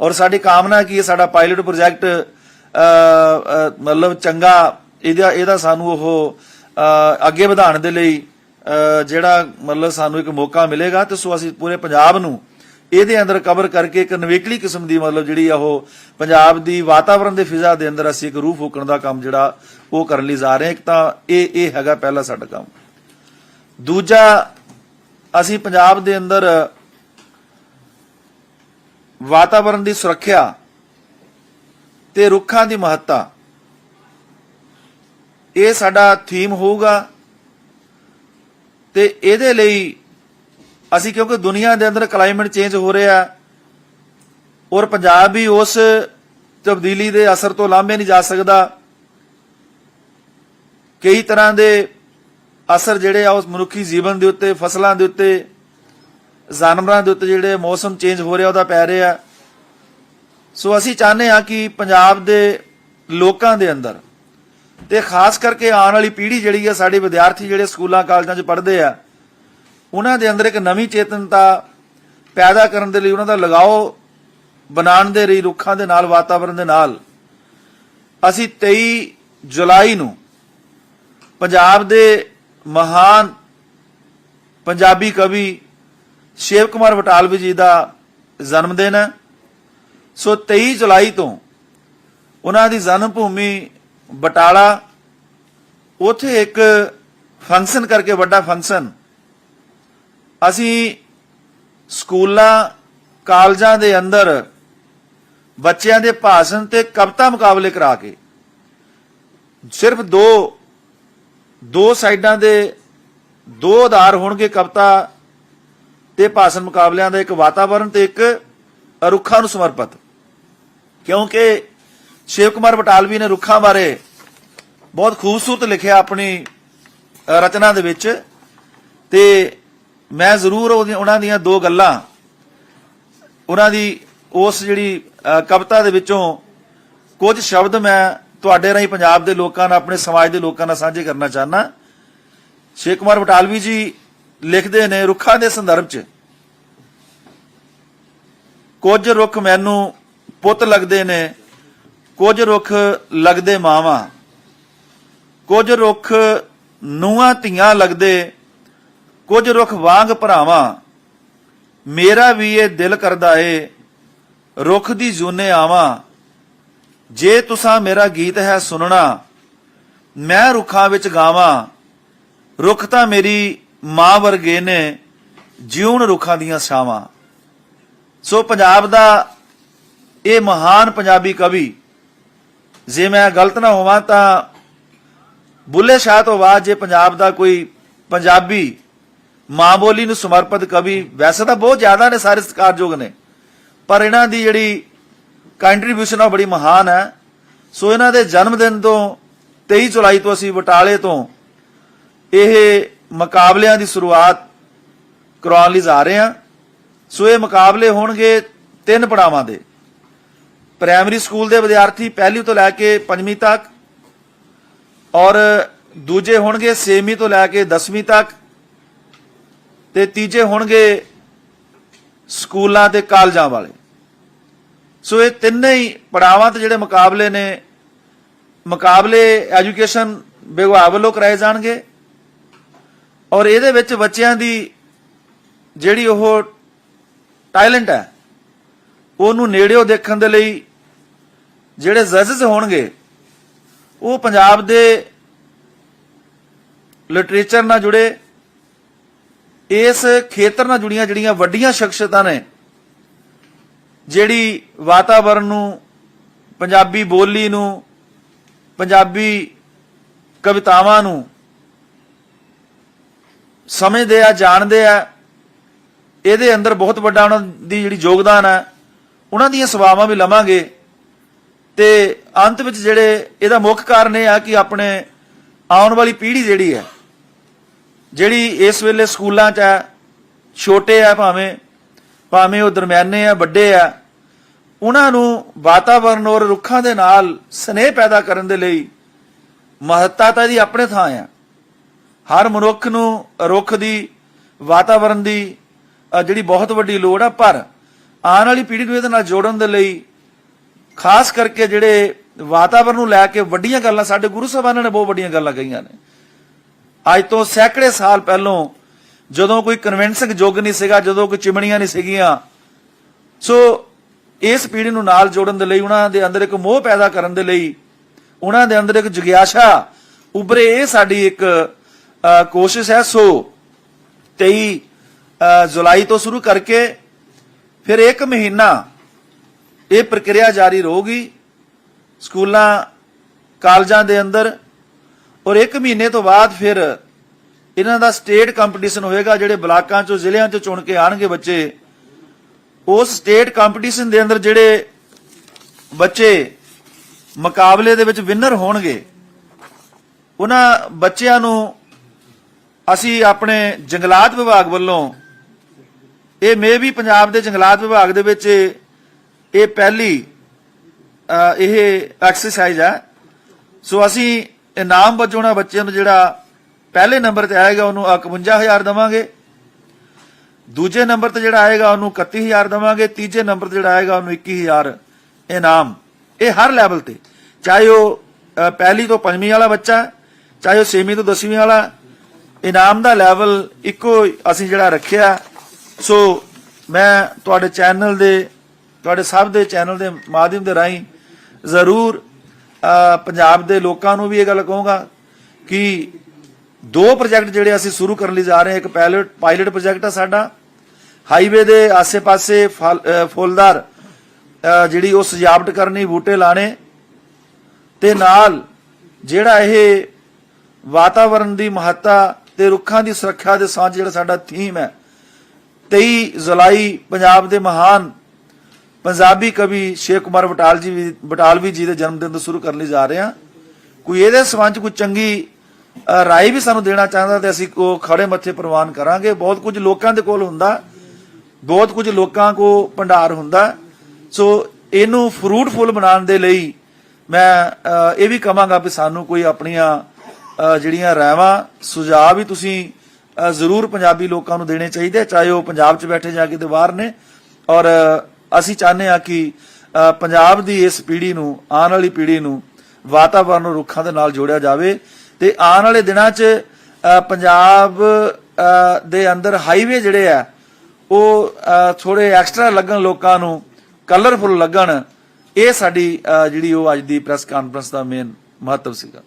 ਔਰ ਸਾਡੀ ਕਾਮਨਾ ਕੀ ਹੈ, ਸਾਡਾ ਪਾਇਲਟ ਪ੍ਰੋਜੈਕਟ ਮਤਲਬ ਚੰਗਾ, ਇਹਦਾ ਇਹਦਾ ਸਾਨੂੰ ਉਹ ਅੱਗੇ ਵਧਾਉਣ ਦੇ ਲਈ ਜਿਹੜਾ ਮਤਲਬ ਸਾਨੂੰ ਇੱਕ ਮੌਕਾ ਮਿਲੇਗਾ, ਤੇ ਸੋ ਅਸੀਂ ਪੂਰੇ ਪੰਜਾਬ ਨੂੰ ਇਹਦੇ ਅੰਦਰ ਕਵਰ ਕਰਕੇ ਇੱਕ ਨਵੇਕਲੀ ਕਿਸਮ ਦੀ ਮਤਲਬ ਜਿਹੜੀ ਆ ਉਹ ਪੰਜਾਬ ਦੀ ਵਾਤਾਵਰਣ ਦੇ ਫਿਜ਼ਾ ਦੇ ਅੰਦਰ ਅਸੀਂ ਇੱਕ ਰੂਹ ਫੂਕਣ ਦਾ ਕੰਮ ਜਿਹੜਾ ਉਹ ਕਰਨ ਲਈ ਜਾ ਰਹੇ ਹਾਂ। ਇੱਕ ਤਾਂ ਇਹ ਇਹ ਹੈਗਾ ਪਹਿਲਾ ਸਾਡਾ ਕੰਮ। ਦੂਜਾ, ਅਸੀਂ ਪੰਜਾਬ ਦੇ ਅੰਦਰ ਵਾਤਾਵਰਣ ਦੀ ਸੁਰੱਖਿਆ ਤੇ ਰੁੱਖਾਂ ਦੀ ਮਹੱਤਤਾ। ਇਹ ਸਾਡਾ ਥੀਮ ਹੋਊਗਾ ਤੇ ਇਹਦੇ ਲਈ ਅਸੀਂ ਕਿਉਂਕਿ ਦੁਨੀਆ ਦੇ ਅੰਦਰ ਕਲਾਈਮੇਟ ਚੇਂਜ ਹੋ ਰਿਹਾ ਔਰ ਪੰਜਾਬ ਵੀ ਉਸ ਤਬਦੀਲੀ ਦੇ ਅਸਰ ਤੋਂ ਲਾਂਭੇ ਨਹੀਂ ਜਾ ਸਕਦਾ। ਕਈ ਤਰ੍ਹਾਂ ਦੇ ਅਸਰ ਜਿਹੜੇ ਆ ਉਸ ਮਨੁੱਖੀ ਜੀਵਨ ਦੇ ਉੱਤੇ, ਫਸਲਾਂ ਦੇ ਉੱਤੇ ਜਾਨਵਰਾਂ ਦੇ ਉੱਤੇ ਜਿਹੜੇ ਮੌਸਮ ਚੇਂਜ ਹੋ ਰਿਹਾ, ਉਹਦਾ ਪੈ ਰਿਹਾ। ਸੋ ਅਸੀਂ ਚਾਹੁੰਦੇ ਹਾਂ ਕਿ ਪੰਜਾਬ ਦੇ ਲੋਕਾਂ ਦੇ ਅੰਦਰ ਤੇ ਖਾਸ ਕਰਕੇ ਆਉਣ ਵਾਲੀ ਪੀੜ੍ਹੀ ਜਿਹੜੀ ਹੈ ਸਾਡੇ ਵਿਦਿਆਰਥੀ ਜਿਹੜੇ ਸਕੂਲਾਂ, ਕਾਲਜਾਂ 'ਚ ਪੜ੍ਹਦੇ ਆ, ਉਹਨਾਂ ਦੇ ਅੰਦਰ ਇੱਕ ਨਵੀਂ ਚੇਤਨਤਾ ਪੈਦਾ ਕਰਨ ਦੇ ਲਈ ਉਹਨਾਂ ਦਾ ਲਗਾਓ ਬਣਾਉਣ ਦੇ ਲਈ, ਰੁੱਖਾਂ ਦੇ ਨਾਲ ਵਾਤਾਵਰਣ ਦੇ ਨਾਲ ਅਸੀਂ 23 ਜੁਲਾਈ ਨੂੰ ਪੰਜਾਬ ਦੇ ਮਹਾਨ ਪੰਜਾਬੀ ਕਵੀ ਸ਼ਿਵ ਕੁਮਾਰ ਬਟਾਲਵੀ ਜੀ ਦਾ ਜਨਮ ਦਿਨ ਹੈ। ਸੋ 23 ਜੁਲਾਈ ਤੋਂ ਉਹਨਾਂ ਦੀ ਜਨਮ ਭੂਮੀ ਬਟਾਲਾ, ਉਥੇ ਇੱਕ ਫੰਕਸ਼ਨ ਕਰਕੇ ਵੱਡਾ ਫੰਕਸ਼ਨ ਅਸੀਂ ਸਕੂਲਾਂ, ਕਾਲਜਾਂ ਦੇ ਅੰਦਰ ਬੱਚਿਆਂ ਦੇ ਭਾਸ਼ਣ ਤੇ ਕਵਿਤਾ ਮੁਕਾਬਲੇ ਕਰਾ ਕੇ, ਸਿਰਫ ਦੋ ਦੋ ਸਾਈਡਾਂ ਦੇ ਦੋ ਆਧਾਰ ਹੋਣਗੇ ਕਵਿਤਾ ਤੇ ਭਾਸ਼ਣ ਮੁਕਾਬਲਿਆਂ ਦਾ ਇੱਕ ਵਾਤਾਵਰਣ ਤੇ ਇੱਕ ਰੁੱਖਾਂ ਨੂੰ ਸਮਰਪਿਤ। ਕਿਉਂਕਿ ਸ਼ਿਵ ਕੁਮਾਰ ਬਟਾਲਵੀ ਨੇ ਰੁੱਖਾਂ ਬਾਰੇ ਬਹੁਤ ਖੂਬਸੂਰਤ ਲਿਖਿਆ ਆਪਣੀ ਰਚਨਾ ਦੇ ਵਿੱਚ। ਤੇ ਮੈਂ ਜ਼ਰੂਰ ਉਹਨਾਂ ਦੀਆਂ ਦੋ ਗੱਲਾਂ, ਉਹਨਾਂ ਦੀ ਉਸ ਜਿਹੜੀ ਕਵਿਤਾ ਦੇ ਵਿੱਚੋਂ ਕੁਝ ਸ਼ਬਦ ਮੈਂ ਤੁਹਾਡੇ ਰਾਹੀਂ ਪੰਜਾਬ ਦੇ ਲੋਕਾਂ ਨਾਲ, ਆਪਣੇ ਸਮਾਜ ਦੇ ਲੋਕਾਂ ਨਾਲ ਸਾਂਝੇ ਕਰਨਾ ਚਾਹਨਾ ਸ਼ੇਖ ਕੁਮਾਰ ਬਟਾਲਵੀ ਜੀ ਲਿਖਦੇ ਨੇ ਰੁੱਖਾਂ ਦੇ ਸੰਦਰਭ 'ਚ। ਕੁਝ ਰੁੱਖ ਮੈਨੂੰ ਪੁੱਤ ਲੱਗਦੇ ਨੇ, ਕੁਝ ਰੁੱਖ ਲੱਗਦੇ ਮਾਵਾਂ, ਕੁਝ ਰੁੱਖ ਨੂਆਂ ਧੀਆਂ ਲੱਗਦੇ, ਕੁਝ ਰੁੱਖ ਵਾਂਗ ਭਰਾਵਾਂ। ਮੇਰਾ ਵੀ ਇਹ ਦਿਲ ਕਰਦਾ ਏ, ਰੁੱਖ ਦੀ ਜੂਨੇ ਆਵਾਂ। ਜੇ ਤੁਸਾਂ ਮੇਰਾ ਗੀਤ ਹੈ ਸੁਣਨਾ ਮੈਂ ਰੁੱਖਾਂ ਵਿੱਚ ਗਾਵਾਂ। ਰੁੱਖ ਤਾਂ ਮੇਰੀ ਮਾਂ ਵਰਗੇ ਨੇ ਜਿਉਣ ਰੁੱਖਾਂ ਦੀਆਂ ਛਾਵਾਂ। ਸੋ ਪੰਜਾਬ ਦਾ ਇਹ ਮਹਾਨ ਪੰਜਾਬੀ ਕਵੀ, ਜੇ ਮੈਂ ਗਲਤ ਨਾ ਹੋਵਾਂ ਤਾਂ ਬੁੱਲੇ ਸ਼ਾਹ ਤੋਂ ਬਾਅਦ ਜੇ ਪੰਜਾਬ ਦਾ ਕੋਈ ਪੰਜਾਬੀ ਮਾਂ ਬੋਲੀ ਨੂੰ ਸਮਰਪਿਤ ਕਵੀ, ਵੈਸੇ ਤਾਂ ਬਹੁਤ ਜ਼ਿਆਦਾ ਨੇ ਸਾਰੇ ਸਤਿਕਾਰਯੋਗ ਨੇ, ਪਰ ਇਹਨਾਂ ਦੀ ਜਿਹੜੀ ਕੰਟਰੀਬਿਊਸ਼ਨ ਆ ਬੜੀ ਮਹਾਨ ਹੈ। ਸੋ ਇਹਨਾਂ ਦੇ ਜਨਮ ਦਿਨ ਤੋਂ 23 ਜੁਲਾਈ ਤੋਂ ਅਸੀਂ ਬਟਾਲੇ ਤੋਂ ਇਹ ਮੁਕਾਬਲਿਆਂ ਦੀ ਸ਼ੁਰੂਆਤ ਕਰਵਾਉਣ ਲਈ ਜਾ ਰਹੇ ਹਾਂ। ਸੋ ਇਹ ਮੁਕਾਬਲੇ ਹੋਣਗੇ ਤਿੰਨ ਪੜਾਵਾਂ ਦੇ। ਪ੍ਰਾਇਮਰੀ ਸਕੂਲ ਦੇ ਵਿਦਿਆਰਥੀ ਪਹਿਲੀ ਤੋਂ ਲੈ ਕੇ ਪੰਜਵੀਂ ਤੱਕ ਔਰ ਦੂਜੇ ਹੋਣਗੇ 6ਵੀਂ ਤੋਂ ਲੈ ਕੇ 10ਵੀਂ ਤੱਕ ਤੇ ਤੀਜੇ ਹੋਣਗੇ ਸਕੂਲਾਂ ਤੇ ਕਾਲਜਾਂ ਵਾਲੇ। ਸੋ ਇਹ ਤਿੰਨੇ ਹੀ ਪੜਾਵਾਂ ਤੇ ਜਿਹੜੇ ਮੁਕਾਬਲੇ ਨੇ, ਮੁਕਾਬਲੇ ਐਜੂਕੇਸ਼ਨ ਵਿਭਾਗ ਵੱਲੋਂ ਕਰਾਏ ਜਾਣਗੇ। ਔਰ ਇਹਦੇ ਵਿੱਚ ਬੱਚਿਆਂ ਦੀ ਜਿਹੜੀ ਉਹ ਟੈਲੈਂਟ ਹੈ, ਉਹਨੂੰ ਨੇੜਿਓਂ ਦੇਖਣ ਦੇ ਲਈ ਜਿਹੜੇ ਜੱਜਸ ਹੋਣਗੇ, ਉਹ ਪੰਜਾਬ ਦੇ ਲਿਟਰੇਚਰ ਨਾਲ ਜੁੜੇ, ਇਸ ਖੇਤਰ ਨਾਲ ਜੁੜੀਆਂ ਜਿਹੜੀਆਂ ਵੱਡੀਆਂ ਸ਼ਖਸੀਅਤਾਂ ਨੇ, ਜਿਹੜੀ ਵਾਤਾਵਰਣ ਨੂੰ, ਪੰਜਾਬੀ ਬੋਲੀ ਨੂੰ, ਪੰਜਾਬੀ ਕਵਿਤਾਵਾਂ ਨੂੰ ਸਮਝਦੇ ਆ, ਜਾਣਦੇ ਆ, ਇਹਦੇ ਅੰਦਰ ਬਹੁਤ ਵੱਡਾ ਉਹਨਾਂ ਦੀ ਜਿਹੜੀ ਯੋਗਦਾਨ ਹੈ ਉਹਨਾਂ ਦੀਆਂ ਸੇਵਾਵਾਂ ਵੀ ਲਵਾਂਗੇ। ਤੇ ਅੰਤ ਵਿੱਚ ਜਿਹੜੇ ਇਹਦਾ ਮੁੱਖ ਕਾਰਨ ਇਹ ਆ ਕਿ ਆਪਣੇ ਆਉਣ ਵਾਲੀ ਪੀੜ੍ਹੀ ਜਿਹੜੀ ਹੈ ਜਿਹੜੀ ਇਸ ਵੇਲੇ ਸਕੂਲਾਂ 'ਚ ਹੈ ਛੋਟੇ ਆ ਭਾਵੇਂ ਭਾਵੇਂ ਉਹ ਦਰਮਿਆਨੇ ਆ, ਵੱਡੇ ਆ, ਉਹਨਾਂ ਨੂੰ ਵਾਤਾਵਰਣ ਔਰ ਰੁੱਖਾਂ ਦੇ ਨਾਲ ਸਨੇਹ ਪੈਦਾ ਕਰਨ ਦੇ ਲਈ ਮਹੱਤਤਾ ਤਾਂ ਇਹਦੀ ਆਪਣੇ ਥਾਂ ਆ। ਹਰ ਮਨੁੱਖ ਨੂੰ ਰੁੱਖ ਦੀ ਵਾਤਾਵਰਣ ਦੀ ਜਿਹੜੀ ਬਹੁਤ ਵੱਡੀ ਲੋੜ ਆ, ਪਰ ਆਉਣ ਵਾਲੀ ਪੀੜ੍ਹੀ ਨੂੰ ਇਹਦੇ ਨਾਲ ਜੋੜਨ ਦੇ ਲਈ ਖਾਸ ਕਰਕੇ ਜਿਹੜੇ ਵਾਤਾਵਰਣ ਨੂੰ ਲੈ ਕੇ ਵੱਡੀਆਂ ਗੱਲਾਂ, ਸਾਡੇ ਗੁਰੂ ਸਾਹਿਬਾਨਾਂ ਨੇ ਬਹੁਤ ਵੱਡੀਆਂ ਗੱਲਾਂ ਕਹੀਆਂ ਨੇ। ਅੱਜ ਤੋਂ ਸੈਂਕੜੇ ਸਾਲ ਪਹਿਲੋਂ ਜਦੋਂ ਕੋਈ ਕਨਵੈਂਸਿੰਗ ਯੁੱਗ ਨਹੀਂ ਸੀਗਾ, ਜਦੋਂ ਕੋਈ ਚਿਮਣੀਆਂ ਨਹੀਂ ਸੀਗੀਆਂ, ਸੋ ਇਸ ਪੀੜ੍ਹੀ ਨੂੰ ਨਾਲ ਜੋੜਨ ਦੇ ਲਈ, ਉਹਨਾਂ ਦੇ ਅੰਦਰ ਇੱਕ ਮੋਹ ਪੈਦਾ ਕਰਨ ਦੇ ਲਈ, ਉਹਨਾਂ ਦੇ ਅੰਦਰ ਇੱਕ ਜਿਗਿਆਸਾ ਉਭਰੇ, ਇਹ ਸਾਡੀ ਇੱਕ ਕੋਸ਼ਿਸ਼ ਹੈ ਸੋ 23 ਜੁਲਾਈ ਤੋਂ ਸ਼ੁਰੂ ਕਰਕੇ ਫਿਰ ਇੱਕ ਮਹੀਨਾ ਇਹ ਪ੍ਰਕਿਰਿਆ ਜਾਰੀ ਰਹੂਗੀ ਸਕੂਲਾਂ, ਕਾਲਜਾਂ ਦੇ ਅੰਦਰ ਔਰ ਇੱਕ ਮਹੀਨੇ ਤੋਂ ਬਾਅਦ ਫਿਰ ਇਹਨਾਂ ਦਾ ਸਟੇਟ ਕੰਪੀਟੀਸ਼ਨ ਹੋਏਗਾ ਜਿਹੜੇ ਬਲਾਕਾਂ ਚੋਂ, ਜ਼ਿਲ੍ਹਿਆਂ ਚੋਂ ਚੁਣ ਕੇ ਆਣਗੇ ਬੱਚੇ। ਉਸ ਸਟੇਟ ਕੰਪੀਟੀਸ਼ਨ ਦੇ ਅੰਦਰ ਜਿਹੜੇ ਬੱਚੇ ਮੁਕਾਬਲੇ ਦੇ ਵਿੱਚ ਵਿਨਰ ਹੋਣਗੇ, ਉਹਨਾਂ ਬੱਚਿਆਂ ਨੂੰ ਅਸੀਂ ਆਪਣੇ ਜੰਗਲਾਤ ਵਿਭਾਗ ਵੱਲੋਂ, ਇਹ ਮੇ ਵੀ ਪੰਜਾਬ ਦੇ ਜੰਗਲਾਤ ਵਿਭਾਗ ਦੇ ਵਿੱਚ ਇਹ ਪਹਿਲੀ ਇਹ ਐਕਸਰਸਾਈਜ਼ ਹੈ ਸੋ ਅਸੀਂ ਇਨਾਮ ਵਜੋਂ ਉਹਨਾਂ ਬੱਚਿਆਂ ਨੂੰ ਜਿਹੜਾ ਪਹਿਲੇ ਨੰਬਰ ਤੇ ਆਏਗਾ, ਉਹਨੂੰ 51000 ਦਵਾਂਗੇ। ਦੂਜੇ ਨੰਬਰ ਤੇ ਜਿਹੜਾ ਆਏਗਾ, ਉਹਨੂੰ 31000 ਦਵਾਂਗੇ। ਤੀਜੇ ਨੰਬਰ ਤੇ ਜਿਹੜਾ ਆਏਗਾ, ਉਹਨੂੰ 21000 ਇਨਾਮ। ਇਹ ਹਰ ਲੈਵਲ ਤੇ, ਚਾਹੇ ਉਹ ਪਹਿਲੀ ਤੋਂ ਪੰਜਵੀਂ ਵਾਲਾ ਬੱਚਾ, ਚਾਹੇ ਉਹ ਛੇਵੀਂ ਤੋਂ ਦਸਵੀਂ ਵਾਲਾ ਇਨਾਮ ਦਾ ਲੈਵਲ ਇੱਕੋ ਅਸੀਂ ਜਿਹੜਾ ਰੱਖਿਆ। ਸੋ ਮੈਂ ਤੁਹਾਡੇ ਚੈਨਲ ਦੇ, ਤੁਹਾਡੇ ਸਭ ਦੇ ਚੈਨਲ ਦੇ ਮਾਧਿਅਮ ਦੇ ਰਾਹੀਂ ਜ਼ਰੂਰ ਪੰਜਾਬ ਦੇ ਲੋਕਾਂ ਨੂੰ ਵੀ ਇਹ ਗੱਲ ਕਹੂੰਗਾ ਕਿ ਦੋ ਪ੍ਰੋਜੈਕਟ ਜਿਹੜੇ ਅਸੀਂ ਸ਼ੁਰੂ ਕਰਨ ਲਈ ਜਾ ਰਹੇ ਹਾਂ, ਇੱਕ ਪਾਇਲਟ ਪਾਇਲਟ ਪ੍ਰੋਜੈਕਟ ਆ ਸਾਡਾ ਹਾਈਵੇ ਦੇ ਆਸੇ-ਪਾਸੇ ਫਲ- ਫੁੱਲਦਾਰ ਜਿਹੜੀ ਉਹ ਸਜਾਵਟ ਕਰਨੀ, ਬੂਟੇ ਲਾਣੇ ਤੇ ਨਾਲ ਜਿਹੜਾ ਇਹ ਵਾਤਾਵਰਣ ਦੀ ਮਹੱਤਤਾ ਤੇ ਰੁੱਖਾਂ ਦੀ ਸੁਰੱਖਿਆ ਦੇ ਸਾਂਝ ਜਿਹੜਾ ਸਾਡਾ ਥੀਮ ਹੈ। 23 ਜੁਲਾਈ ਪੰਜਾਬ ਦੇ ਮਹਾਨ ਪੰਜਾਬੀ ਕਵੀ ਸ਼ੇਖ ਕੁਮਾਰ ਬਟਾਲ ਜੀ ਵੀ- ਬਟਾਲਵੀ ਜੀ ਦੇ ਜਨਮ ਦਿਨ ਤੋਂ ਸ਼ੁਰੂ ਕਰਨ ਲਈ ਜਾ ਰਹੇ ਹਾਂ। ਕੋਈ ਇਹਦੇ ਸੰਬੰਧ ਕੋਈ ਚੰਗੀ ਰਾਏ ਵੀ ਸਾਨੂੰ ਦੇਣਾ ਚਾਹੁੰਦਾ ਤੇ ਅਸੀਂ ਕੋ ਖੜੇ ਮੱਥੇ ਪ੍ਰਵਾਨ ਕਰਾਂਗੇ। ਬਹੁਤ ਕੁਝ ਲੋਕਾਂ ਦੇ ਕੋਲ ਹੁੰਦਾ। ਬਹੁਤ ਕੁਝ ਲੋਕਾਂ ਕੋ ਭੰਡਾਰ ਹੁੰਦਾ। ਸੋ ਇਹਨੂੰ ਫਰੂਟਫੁਲ ਬਣਾਉਣ ਦੇ ਲਈ ਮੈਂ ਇਹ ਵੀ ਕਹਾਂਗਾ ਵੀ ਸਾਨੂੰ ਕੋਈ ਆਪਣੀਆਂ ਜਿਹੜੀਆਂ ਰਾਵਾਂ, ਸੁਝਾਅ ਵੀ ਤੁਸੀਂ ਜ਼ਰੂਰ ਪੰਜਾਬੀ ਲੋਕਾਂ ਨੂੰ ਦੇਣੇ ਚਾਹੀਦੇ ਚਾਹੇ ਉਹ ਪੰਜਾਬ 'ਚ ਬੈਠੇ ਜਾਂ ਕਿਤੇ ਬਾਹਰ ਨੇ। ਔਰ ਅਸੀਂ ਚਾਹੁੰਦੇ ਆ ਕਿ ਪੰਜਾਬ ਦੀ ਇਸ ਪੀੜ੍ਹੀ ਨੂੰ, ਆਉਣ ਵਾਲੀ ਪੀੜ੍ਹੀ ਨੂੰ ਵਾਤਾਵਰਣ ਨੂੰ ਰੁੱਖਾਂ ਦੇ ਨਾਲ ਜੋੜਿਆ ਜਾਵੇ ਤੇ ਆਉਣ ਵਾਲੇ ਦਿਨਾਂ 'ਚ ਪੰਜਾਬ ਦੇ ਅੰਦਰ ਹਾਈਵੇ ਜਿਹੜੇ ਆ, ਉਹ ਥੋੜੇ ਐਕਸਟਰਾ ਲੱਗਣ, ਲੋਕਾਂ ਨੂੰ ਕਲਰਫੁਲ ਲੱਗਣ, ਇਹ ਸਾਡੀ ਜਿਹੜੀ ਉਹ ਅੱਜ ਦੀ ਪ੍ਰੈਸ ਕਾਨਫਰੰਸ ਦਾ ਮੇਨ ਮਹੱਤਵ ਸੀਗਾ।